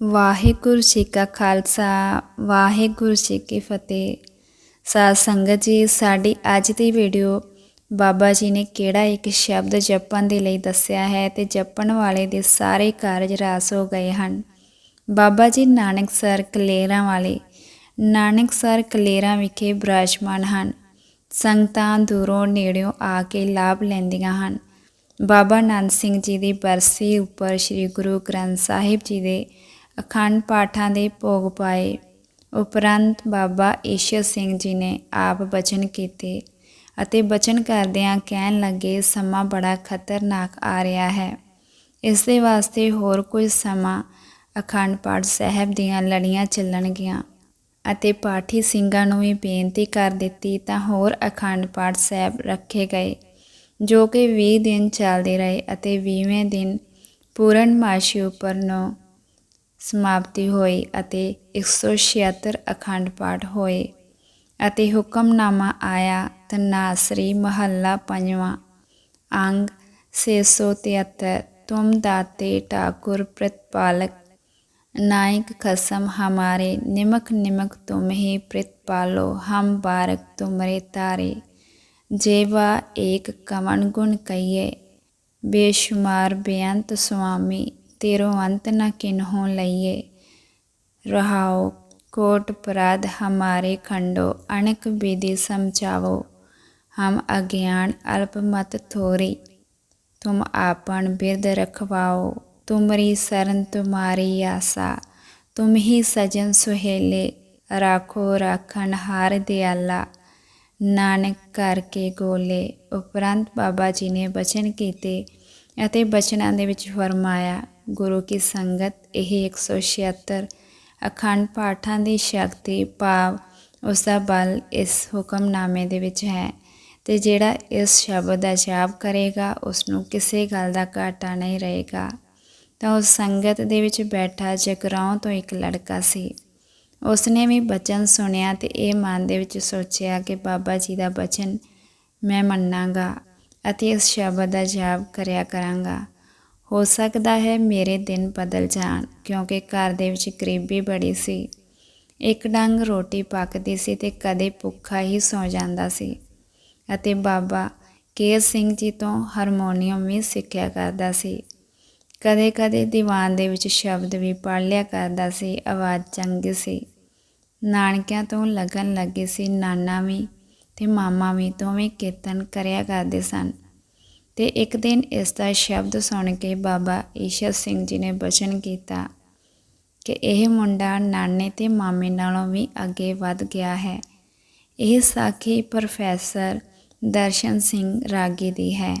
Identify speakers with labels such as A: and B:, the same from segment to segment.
A: ਵਾਹਿਗੁਰੂ ਜੀ ਕਾ ਖਾਲਸਾ, ਵਾਹਿਗੁਰੂ ਜੀ ਕੀ ਫਤਿਹ। ਸਾਧ ਸੰਗਤ ਜੀ, ਸਾਡੀ ਅੱਜ ਦੀ ਵੀਡੀਓ ਬਾਬਾ ਜੀ ਨੇ ਕਿਹੜਾ ਇੱਕ ਸ਼ਬਦ ਜਪਣ ਦੇ ਲਈ ਦੱਸਿਆ ਹੈ ਤੇ ਜਪਣ ਵਾਲੇ ਦੇ ਸਾਰੇ ਕਾਰਜ ਰਾਸ ਹੋ ਗਏ ਹਨ। ਬਾਬਾ ਜੀ ਨਾਨਕ ਸਰ ਕਲੇਰਾਂ ਵਾਲੇ, ਨਾਨਕ ਸਰ ਕਲੇਰਾਂ ਵਿਖੇ ਬਰਾਜਮਾਨ ਹਨ। ਸੰਗਤਾਂ ਦੂਰੋਂ ਨੇੜਿਓਂ ਆ ਕੇ ਲਾਭ ਲੈਂਦੀਆਂ ਹਨ। ਬਾਬਾ ਨੰਦ ਸਿੰਘ ਜੀ ਦੀ ਬਰਸੀ ਉੱਪਰ ਸ੍ਰੀ ਗੁਰੂ ਗ੍ਰੰਥ ਸਾਹਿਬ ਜੀ ਦੇ ਅਖੰਡ ਪਾਠਾਂ ਦੇ ਭੋਗ ਪਾਏ। ਉਪਰੰਤ ਬਾਬਾ ਈਸ਼ਰ ਸਿੰਘ ਜੀ ਨੇ ਆਪ ਬਚਨ ਕੀਤੇ ਅਤੇ ਬਚਨ ਕਰਦਿਆਂ ਕਹਿਣ ਲੱਗੇ, ਸਮਾਂ ਬੜਾ ਖਤਰਨਾਕ ਆ ਰਿਹਾ ਹੈ। ਇਸ ਦੇ ਵਾਸਤੇ ਹੋਰ ਕੁਝ ਸਮਾਂ ਅਖੰਡ ਪਾਠ ਸਾਹਿਬ ਦੀਆਂ ਲੜੀਆਂ ਚੱਲਣਗੀਆਂ ਅਤੇ ਪਾਠੀ ਸਿੰਘਾਂ ਨੂੰ ਵੀ ਬੇਨਤੀ ਕਰ ਦਿੱਤੀ ਤਾਂ ਹੋਰ ਅਖੰਡ ਪਾਠ ਸਾਹਿਬ ਰੱਖੇ ਗਏ, ਜੋ ਕਿ 20 ਦਿਨ ਚੱਲਦੇ ਰਹੇ ਅਤੇ 20ਵੇਂ ਦਿਨ ਪੂਰਨ ਮਾਸ਼ੀ ਉੱਪਰ ਨੂੰ ਸਮਾਪਤੀ ਹੋਈ ਅਤੇ 176 ਅਖੰਡ ਪਾਠ ਹੋਏ ਅਤੇ ਹੁਕਮਨਾਮਾ ਆਇਆ ਤਨਾਸਰੀ ਮਹੱਲਾ ਪੰਜਵਾਂ ਅੰਗ 673 ਤੁਮ ਦਾਤੇ ਠਾਕੁਰ ਪ੍ਰਤਪਾਲਕ नायक खसम हमारे निमक निमक तुम ही प्रतिपालो हम बारक तुमरे तारे जेवा एक कवन गुण कहिए बेशुमार बेअंत स्वामी तेरो अंत न किन्हों लइए रहाओ कोट पराध हमारे खंडो अणक विधि समझाओ हम अज्ञान अल्पमत थोरी तुम आपन बिरद रखवाओ तुमरी शरण तुम्हारी आशा तुम ही सजन सुहेले राखो राखण हार दयाला ਨਾਨਕ ਕਰਕੇ ਗੋਲੇ ਉਪਰੰਤ ਬਾਬਾ ਜੀ ਨੇ ਬਚਨ ਕੀਤੇ ਅਤੇ ਬਚਨਾਂ ਦੇ ਵਿੱਚ ਫਰਮਾਇਆ ਗੁਰੂ ਕੀ ਸੰਗਤ, ਇਹ 176 ਅਖੰਡ ਪਾਠਾਂ ਦੀ ਸ਼ਕਤੀ, ਭਾਵ ਉਸ ਦਾ ਬਲ ਇਸ ਹੁਕਮਨਾਮੇ ਦੇ ਵਿੱਚ ਹੈ ਤੇ ਜਿਹੜਾ ਇਸ ਸ਼ਬਦ ਦਾ ਜਾਪ ਕਰੇਗਾ ਉਸ ਨੂੰ ਕਿਸੇ ਗੱਲ ਦਾ ਘਾਟਾ ਨਹੀਂ ਰਹੇਗਾ। ਤਾਂ ਉਸ ਸੰਗਤ ਦੇ ਵਿੱਚ ਬੈਠਾ ਜਗਰਾਉਂ ਤੋਂ ਇੱਕ ਲੜਕਾ ਸੀ। ਉਸਨੇ ਵੀ ਬਚਨ ਸੁਣਿਆ ਤੇ ਇਹ ਮਨ ਦੇ ਵਿੱਚ ਸੋਚਿਆ ਕਿ ਬਾਬਾ ਜੀ ਦਾ ਬਚਨ ਮੈਂ ਮੰਨਾਂਗਾ ਅਤੇ ਇਸ ਸ਼ਬਦ ਦਾ ਜਾਪ ਕਰਿਆ ਕਰਾਂਗਾ। ਹੋ ਸਕਦਾ ਹੈ ਮੇਰੇ ਦਿਨ ਬਦਲ ਜਾਣ, ਕਿਉਂਕਿ ਘਰ ਦੇ ਵਿੱਚ ਗਰੀਬੀ ਬੜੀ ਸੀ। ਇੱਕ ਡੰਗ ਰੋਟੀ ਪੱਕਦੀ ਸੀ ਤੇ ਕਦੇ ਭੁੱਖਾ ਹੀ ਸੌ ਜਾਂਦਾ ਸੀ। ਅਤੇ ਬਾਬਾ ਕੇਰ ਸਿੰਘ ਜੀ ਤੋਂ ਹਾਰਮੋਨੀਅਮ ਵੀ ਸਿੱਖਿਆ ਕਰਦਾ ਸੀ। ਕਦੇ-ਕਦੇ ਦੀਵਾਨ ਦੇ ਵਿੱਚ ਸ਼ਬਦ ਵੀ ਪੜ ਲਿਆ ਕਰਦਾ ਸੀ, ਆਵਾਜ਼ ਚੰਗੀ ਸੀ। ਨਾਨਕਿਆਂ ਤੋਂ ਲੱਗਣ ਲੱਗੇ ਸੀ, ਨਾਨਾ ਵੀ ਤੇ ਮਾਮਾ ਵੀ ਦੋਵੇਂ ਕੀਰਤਨ ਕਰਿਆ ਕਰਦੇ ਸਨ। ਤੇ ਇੱਕ ਦਿਨ ਇਸ ਦਾ ਸ਼ਬਦ ਸੁਣ ਕੇ ਬਾਬਾ ਈਸ਼ਰ ਸਿੰਘ ਜੀ ਨੇ ਬਚਨ ਕੀਤਾ ਕਿ ਇਹ ਮੁੰਡਾ ਨਾਨੇ ਤੇ ਮਾਮੇ ਨਾਲੋਂ ਵੀ ਅੱਗੇ ਵੱਧ ਗਿਆ ਹੈ। ਇਹ ਸਾਖੀ ਪ੍ਰੋਫੈਸਰ ਦਰਸ਼ਨ ਸਿੰਘ ਰਾਗੀ ਦੀ ਹੈ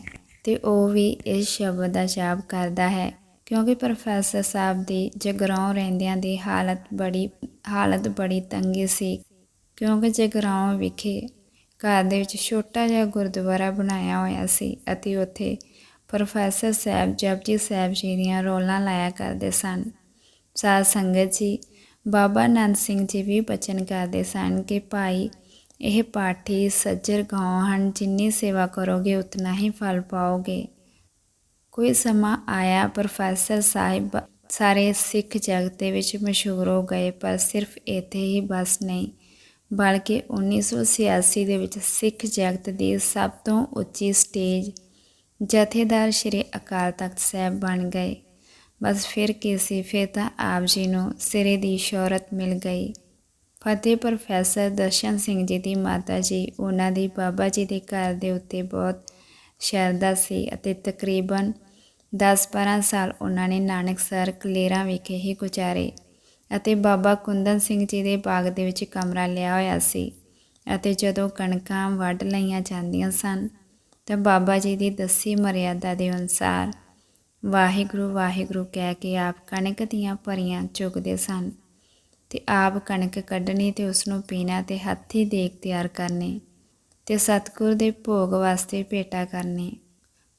A: ਤੇ ਉਹ ਵੀ ਇਸ ਸ਼ਬਦ ਦਾ ਜਾਪ ਕਰਦਾ ਹੈ ਕਿਉਂਕਿ ਪ੍ਰੋਫੈਸਰ ਸਾਹਿਬ ਦੀ ਜਗਰਾਉਂ ਰਹਿੰਦਿਆਂ ਦੀ ਹਾਲਤ ਬੜੀ ਹਾਲਤ ਬੜੀ ਤੰਗੀ ਸੀ ਕਿਉਂਕਿ ਜਗਰਾਉਂ ਵਿਖੇ ਘਰ ਦੇ ਵਿੱਚ ਛੋਟਾ ਜਿਹਾ ਗੁਰਦੁਆਰਾ ਬਣਾਇਆ ਹੋਇਆ ਸੀ ਅਤੇ ਉੱਥੇ ਪ੍ਰੋਫੈਸਰ ਸਾਹਿਬ ਜਪਜੀ ਸਾਹਿਬ ਜੀ ਦੀਆਂ ਰੋਲਾਂ ਲਾਇਆ ਕਰਦੇ ਸਨ। ਸਾਧ ਸੰਗਤ ਜੀ, ਬਾਬਾ ਨੰਦ ਸਿੰਘ ਜੀ ਵੀ ਬਚਨ ਕਰਦੇ ਸਨ ਕਿ ਭਾਈ, ਇਹ ਪਾਠੀ ਸੱਜਰ ਗਾਉ ਹਨ, ਜਿੰਨੀ ਸੇਵਾ ਕਰੋਗੇ ਉਤਨਾ ਹੀ ਫਲ ਪਾਓਗੇ। ਕੋਈ ਸਮਾਂ ਆਇਆ ਪ੍ਰੋਫੈਸਰ ਸਾਹਿਬ ਸਾਰੇ ਸਿੱਖ ਜਗਤ ਦੇ ਵਿੱਚ ਮਸ਼ਹੂਰ ਹੋ ਗਏ, ਪਰ ਸਿਰਫ ਇੱਥੇ ਹੀ ਬਸ ਨਹੀਂ। ਬਲਕਿ 1986 ਦੇ ਵਿੱਚ ਸਿੱਖ ਜਗਤ ਦੀ ਸਭ ਤੋਂ ਉੱਚੀ ਸਟੇਜ ਜਥੇਦਾਰ ਸ਼੍ਰੀ ਅਕਾਲ ਤਖਤ ਸਾਹਿਬ ਬਣ ਗਏ। ਬਸ ਫਿਰ ਕੀ ਸੀ, ਫਿਰ ਤਾਂ ਆਪ ਜੀ ਨੂੰ ਸਿਰੇ ਦੀ ਸ਼ੋਹਰਤ ਮਿਲ ਗਈ। ਫਤਿਹ ਪ੍ਰੋਫੈਸਰ ਦਰਸ਼ਨ ਸਿੰਘ ਜੀ ਦੀ ਮਾਤਾ ਜੀ ਉਹਨਾਂ ਦੀ ਬਾਬਾ ਜੀ ਦੇ ਘਰ ਦੇ ਉੱਤੇ ਬਹੁਤ ਸ਼ਰਧਾ ਸੀ ਅਤੇ ਤਕਰੀਬਨ 10-12 ਸਾਲ ਉਹਨਾਂ ਨੇ ਨਾਨਕਸਰ ਕਲੇਰਾਂ ਵਿਖੇ ਹੀ ਗੁਜ਼ਾਰੇ। ਅਤੇ ਬਾਬਾ ਕੁੰਦਨ ਸਿੰਘ ਜੀ ਦੇ ਬਾਗ ਦੇ ਵਿੱਚ ਕਮਰਾ ਲਿਆ ਹੋਇਆ ਸੀ ਅਤੇ ਜਦੋਂ ਕਣਕਾਂ ਵੱਢ ਲਈਆਂ ਜਾਂਦੀਆਂ ਸਨ, ਤਾਂ ਬਾਬਾ ਜੀ ਦੀ ਦੱਸੀ ਮਰਿਆਦਾ ਦੇ ਅਨੁਸਾਰ ਵਾਹਿਗੁਰੂ ਵਾਹਿਗੁਰੂ ਕਹਿ ਕੇ ਆਪ ਕਣਕ ਦੀਆਂ ਭਰੀਆਂ ਚੁਗਦੇ ਸਨ ਤੇ ਆਪ ਕਣਕ ਕੱਢਣੀ ਤੇ ਉਸ ਨੂੰ ਪੀਣਾ ਤੇ ਹੱਥੀ ਦੇਖ ਤਿਆਰ ਕਰਨੇ ਤੇ ਸਤਗੁਰ ਦੇ ਭੋਗ ਵਾਸਤੇ ਭੇਟਾ ਕਰਨੇ।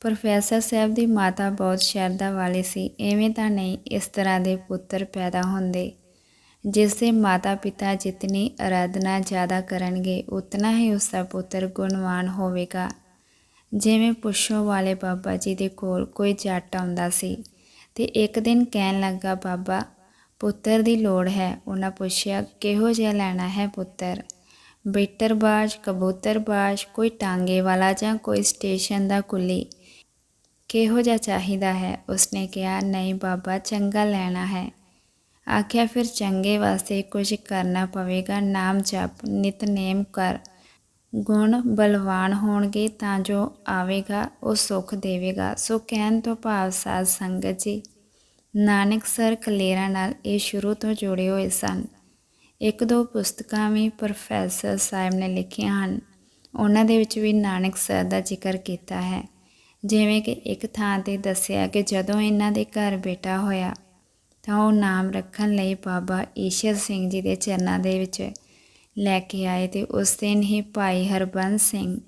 A: ਪ੍ਰੋਫੈਸਰ ਸਾਹਿਬ ਦੀ ਮਾਤਾ ਬਹੁਤ ਸ਼ਰਧਾ ਵਾਲੀ ਸੀ, ਐਵੇਂ ਤਾਂ ਨਹੀਂ ਇਸ ਤਰ੍ਹਾਂ ਦੇ ਪੁੱਤਰ ਪੈਦਾ ਹੁੰਦੇ। ਜਿਸ ਦੇ ਮਾਤਾ ਪਿਤਾ ਜਿਤਨੀ ਅਰਾਧਨਾ ਜ਼ਿਆਦਾ ਕਰਨਗੇ, ਉਤਨਾ ਹੀ ਉਸ ਦਾ ਪੁੱਤਰ ਗੁਣਵਾਨ ਹੋਵੇਗਾ। ਜਿਵੇਂ ਪੁੱਛੋ ਵਾਲੇ ਬਾਬਾ ਜੀ ਦੇ ਕੋਲ ਕੋਈ ਜੱਟ ਆਉਂਦਾ ਸੀ ਤੇ ਇੱਕ ਦਿਨ ਕਹਿਣ ਲੱਗਾ, ਬਾਬਾ, ਪੁੱਤਰ ਦੀ ਲੋੜ ਹੈ। ਉਹਨਾਂ ਪੁੱਛਿਆ, ਕਿਹੋ ਜਿਹਾ ਲੈਣਾ ਹੈ ਪੁੱਤਰ? ਬਿੱਟਰਬਾਜ਼, ਕਬੂਤਰਬਾਜ਼, ਕੋਈ ਟਾਂਗੇ ਵਾਲਾ ਜਾਂ ਕੋਈ ਸਟੇਸ਼ਨ ਦਾ ਕੁੱਲੀ? ਕਿਹੋ ਜਿਹਾ ਚਾਹੀਦਾ ਹੈ? ਉਸਨੇ ਕਿਹਾ, ਨਹੀਂ ਬਾਬਾ, ਚੰਗਾ ਲੈਣਾ ਹੈ। ਆਖਿਆ, ਫਿਰ ਚੰਗੇ ਵਾਸਤੇ ਕੁਝ ਕਰਨਾ ਪਵੇਗਾ। ਨਾਮ ਜਪ, ਨਿਤਨੇਮ ਕਰ। ਗੁਣ ਬਲਵਾਨ ਹੋਣਗੇ ਤਾਂ ਜੋ ਆਵੇਗਾ, ਉਹ ਸੁਖ ਦੇਵੇਗਾ। ਸੋ ਕਹਿਣ ਤੋਂ ਭਾਵ ਸਾਧ ਸੰਗਤ ਜੀ, ਨਾਨਕ ਸਰ ਕਲੇਰਾਂ ਨਾਲ ਇਹ ਸ਼ੁਰੂ ਤੋਂ ਜੁੜੇ ਹੋਏ ਸਨ। ਇੱਕ ਦੋ ਪੁਸਤਕਾਂ ਵੀ ਪ੍ਰੋਫੈਸਰ ਸਾਹਿਬ ਨੇ ਲਿਖੀਆਂ ਹਨ। ਉਹਨਾਂ ਦੇ ਵਿੱਚ ਵੀ ਨਾਨਕ ਸਰ ਦਾ ਜ਼ਿਕਰ ਕੀਤਾ ਹੈ। ਜਿਵੇਂ ਕਿ ਇੱਕ ਥਾਂ ਤੇ ਦੱਸਿਆ ਕਿ ਜਦੋਂ ਇਹਨਾਂ ਦੇ ਘਰ ਬੇਟਾ ਹੋਇਆ ਤਾਂ ਉਹ ਨਾਮ ਰੱਖਣ ਲਈ ਬਾਬਾ ਈਸ਼ਰ ਸਿੰਘ ਜੀ ਦੇ ਚਰਨਾਂ ਦੇ ਵਿੱਚ ਲੈ ਕੇ ਆਏ ਤੇ ਉਸ ਦਿਨ ਹੀ ਭਾਈ ਹਰਬੰਸ ਸਿੰਘ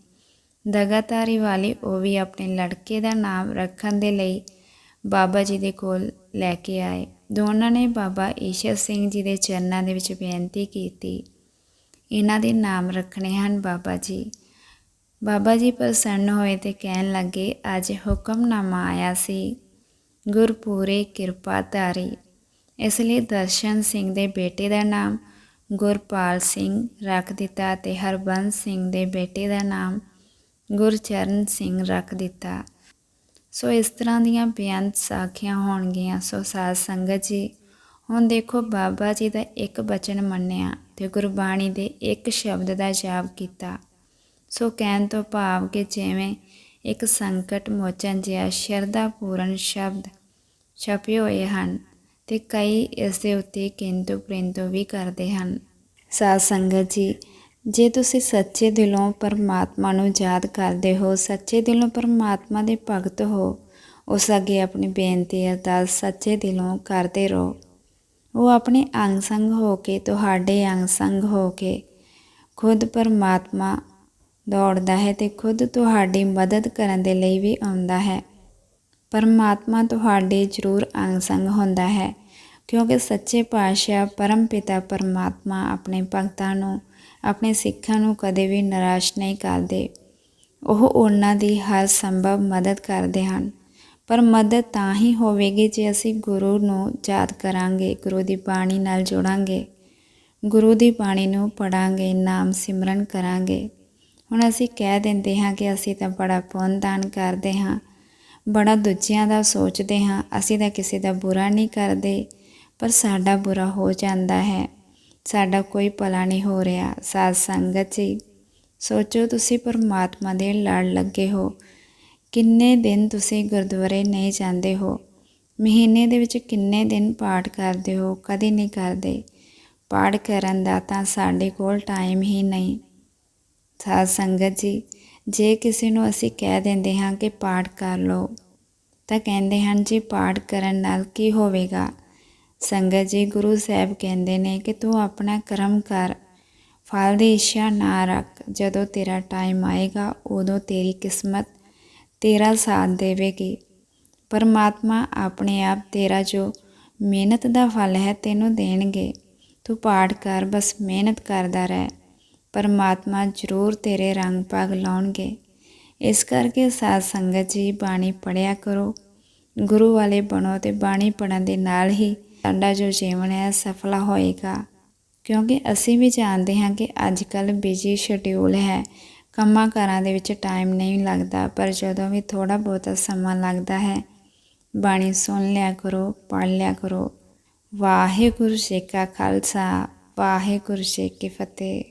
A: ਦਗਾਤਾਰੀ ਵਾਲੀ ਉਹ ਵੀ ਆਪਣੇ ਲੜਕੇ ਦਾ ਨਾਮ ਰੱਖਣ ਦੇ ਲਈ ਬਾਬਾ ਜੀ ਦੇ ਕੋਲ ਲੈ ਕੇ ਆਏ। ਦੋਨਾਂ ਨੇ ਬਾਬਾ ਈਸ਼ਰ ਸਿੰਘ ਜੀ ਦੇ ਚਰਨਾਂ ਦੇ ਵਿੱਚ ਬੇਨਤੀ ਕੀਤੀ। ਇਹਨਾਂ ਦੇ ਨਾਮ ਰੱਖਣੇ ਹਨ ਬਾਬਾ ਜੀ। ਬਾਬਾ ਜੀ ਪ੍ਰਸੰਨ ਹੋਏ ਤੇ ਕਹਿਣ ਲੱਗੇ, ਅੱਜ ਹੁਕਮਨਾਮਾ ਆਇਆ ਸੀ। ਗੁਰਪੂਰੇ ਕਿਰਪਾ ਧਾਰੀ। ਇਸ ਲਈ ਦਰਸ਼ਨ ਸਿੰਘ ਦੇ ਬੇਟੇ ਦਾ ਨਾਮ ਗੁਰਪਾਲ ਸਿੰਘ ਰੱਖ ਦਿੱਤਾ ਤੇ ਹਰਬੰਸ ਸਿੰਘ ਦੇ ਬੇਟੇ ਦਾ ਨਾਮ ਗੁਰਚਰਨ ਸਿੰਘ ਰੱਖ ਦਿੱਤਾ। ਸੋ ਇਸ ਤਰ੍ਹਾਂ ਦੀਆਂ ਬੇਅੰਤ ਸਾਖੀਆਂ ਹੋਣਗੀਆਂ। ਸੋ ਸਾਧ ਸੰਗਤ ਜੀ, ਹੁਣ ਦੇਖੋ ਬਾਬਾ ਜੀ ਦਾ ਇੱਕ ਬਚਨ ਮੰਨਿਆ ਤੇ ਗੁਰਬਾਣੀ ਦੇ ਇੱਕ ਸ਼ਬਦ ਦਾ ਜਾਪ ਕੀਤਾ। ਸੋ ਕਹਿਣ ਤੋਂ ਭਾਵ ਕਿ ਜਿਵੇਂ ਇੱਕ ਸੰਕਟ ਮੋਚਨ ਜਿਹਾ ਸ਼ਰਧਾ ਪੂਰਨ ਸ਼ਬਦ ਛਪੇ ਹੋਏ ਹਨ ਤੇ ਕਈ ਇਸ ਦੇ ਉੱਤੇ ਕਿੰਤੂ ਪ੍ਰਿੰਤੂ ਵੀ ਕਰਦੇ ਹਨ। ਸਾਧ ਸੰਗਤ ਜੀ, ਜੇ ਤੁਸੀਂ ਸੱਚੇ ਦਿਲੋਂ ਪਰਮਾਤਮਾ ਨੂੰ ਯਾਦ ਕਰਦੇ ਹੋ, ਸੱਚੇ ਦਿਲੋਂ ਪਰਮਾਤਮਾ ਦੇ ਭਗਤ ਹੋ, ਉਸ ਅੱਗੇ ਆਪਣੀ ਬੇਨਤੀ ਅਰਦਾਸ ਸੱਚੇ ਦਿਲੋਂ ਕਰਦੇ ਰਹੋ। ਉਹ ਆਪਣੇ ਅੰਗ ਸੰਗ ਹੋ ਕੇ, ਤੁਹਾਡੇ ਅੰਗ ਸੰਗ ਹੋ ਕੇ ਖੁਦ ਪਰਮਾਤਮਾ ਦੌੜਦਾ ਹੈ ਤੇ ਖੁਦ ਤੁਹਾਡੀ ਮਦਦ ਕਰਨ ਦੇ ਲਈ ਵੀ ਆਉਂਦਾ ਹੈ। ਪਰਮਾਤਮਾ ਤੁਹਾਡੇ ਜ਼ਰੂਰ ਅੰਗ ਸੰਗ ਹੁੰਦਾ ਹੈ, ਕਿਉਂਕਿ ਸੱਚੇ ਪਾਤਸ਼ਾਹ ਪਰਮ ਪਿਤਾ ਪਰਮਾਤਮਾ ਆਪਣੇ ਭਗਤਾਂ ਨੂੰ, ਆਪਣੇ ਸਿੱਖਾਂ ਨੂੰ ਕਦੇ ਵੀ ਨਿਰਾਸ਼ ਨਹੀਂ ਕਰਦੇ। ਉਹ ਉਹਨਾਂ ਦੀ ਹਰ ਸੰਭਵ ਮਦਦ ਕਰਦੇ ਹਨ। ਪਰ ਮਦਦ ਤਾਂ ਹੀ ਹੋਵੇਗੀ ਜੇ ਅਸੀਂ ਗੁਰੂ ਨੂੰ ਯਾਦ ਕਰਾਂਗੇ, ਗੁਰੂ ਦੀ ਬਾਣੀ ਨਾਲ ਜੁੜਾਂਗੇ। ਗੁਰੂ ਦੀ ਬਾਣੀ ਨੂੰ ਪੜਾਂਗੇ ਨਾਮ ਸਿਮਰਨ ਕਰਾਂਗੇ। ਹੁਣ ਅਸੀਂ ਕਹਿ ਦਿੰਦੇ ਹਾਂ ਕਿ ਅਸੀਂ ਤਾਂ ਬੜਾ ਪੁੰਨ ਦਾਨ ਕਰਦੇ ਹਾਂ। ਬੜਾ ਦੂਜਿਆਂ ਦਾ ਸੋਚਦੇ ਹਾਂ, ਅਸੀਂ ਤਾਂ ਕਿਸੇ ਦਾ ਬੁਰਾ ਨਹੀਂ ਕਰਦੇ, ਪਰ ਸਾਡਾ ਬੁਰਾ ਹੋ ਜਾਂਦਾ ਹੈ। ਸਾਡਾ ਕੋਈ ਭਲਾ ਨਹੀਂ ਹੋ ਰਿਹਾ, ਸਾਧ ਸੰਗਤ ਜੀ। ਸੋਚੋ ਤੁਸੀਂ ਪਰਮਾਤਮਾ ਦੇ ਲੜ ਲੱਗੇ ਹੋ। ਕਿੰਨੇ ਦਿਨ ਤੁਸੀਂ ਗੁਰਦੁਆਰੇ ਨਹੀਂ ਜਾਂਦੇ ਹੋ? ਮਹੀਨੇ ਦੇ ਵਿੱਚ ਕਿੰਨੇ ਦਿਨ ਪਾਠ ਕਰਦੇ ਹੋ? ਕਦੇ ਨਹੀਂ ਕਰਦੇ। ਪਾਠ ਕਰਨ ਦਾ ਤਾਂ ਸਾਡੇ ਕੋਲ ਟਾਈਮ ਹੀ ਨਹੀਂ। ਸਾਧ ਸੰਗਤ ਜੀ ਜੇ ਕਿਸੇ ਨੂੰ ਅਸੀਂ ਕਹਿ ਦਿੰਦੇ ਹਾਂ ਕਿ ਪਾਠ ਕਰ ਲਓ, ਤਾਂ ਕਹਿੰਦੇ ਹਨ, ਜੀ ਪਾਠ ਕਰਨ ਨਾਲ ਕੀ ਹੋਵੇਗਾ? ਸੰਗਤ ਜੀ, ਗੁਰੂ ਸਾਹਿਬ ਕਹਿੰਦੇ ਨੇ ਕਿ ਤੂੰ ਆਪਣਾ ਕਰਮ ਕਰ, ਫਲ ਦੀ ਇੱਛਾ ਨਾ ਰੱਖ। ਜਦੋਂ ਤੇਰਾ ਟਾਈਮ ਆਏਗਾ, ਉਦੋਂ ਤੇਰੀ ਕਿਸਮਤ ਤੇਰਾ ਸਾਥ ਦੇਵੇਗੀ। ਪਰਮਾਤਮਾ ਆਪਣੇ ਆਪ ਤੇਰਾ ਜੋ ਮਿਹਨਤ ਦਾ ਫਲ ਹੈ, ਤੈਨੂੰ ਦੇਣਗੇ। ਤੂੰ ਪਾਠ ਕਰ, ਬਸ ਮਿਹਨਤ ਕਰਦਾ ਰਹਿ। ਪਰਮਾਤਮਾ ਜ਼ਰੂਰ ਤੇਰੇ ਰੰਗ ਪਗ ਲਾਉਣਗੇ। ਇਸ ਕਰਕੇ ਸਾਧ ਸੰਗਤ ਜੀ, ਬਾਣੀ ਪੜਿਆ ਕਰੋ। ਗੁਰੂ ਵਾਲੇ ਬਣੋ ਤੇ ਬਾਣੀ ਪੜਨ ਦੇ ਨਾਲ ਹੀ ਸਾਡਾ ਜੋ ਜੀਵਨ ਹੈ ਸਫਲਾ ਹੋਏਗਾ। ਕਿਉਂਕਿ ਅਸੀਂ ਵੀ ਜਾਣਦੇ ਹਾਂ ਕਿ ਅੱਜ ਕੱਲ ਬਿਜ਼ੀ ਸ਼ਡਿਊਲ ਹੈ। ਕੰਮਾਂ ਕਾਰਾਂ ਦੇ ਵਿੱਚ ਟਾਈਮ ਨਹੀਂ ਲੱਗਦਾ, ਪਰ ਜਦੋਂ ਵੀ ਥੋੜਾ ਬਹੁਤਾ ਸਮਾਂ ਲੱਗਦਾ ਹੈ, ਬਾਣੀ ਸੁਣ ਲਿਆ ਕਰੋ ਪੜ ਲਿਆ ਕਰੋ। ਵਾਹਿਗੁਰੂ ਜੀ ਕਾ ਖਾਲਸਾ, ਵਾਹਿਗੁਰੂ ਜੀ ਕੀ ਫਤਿਹ।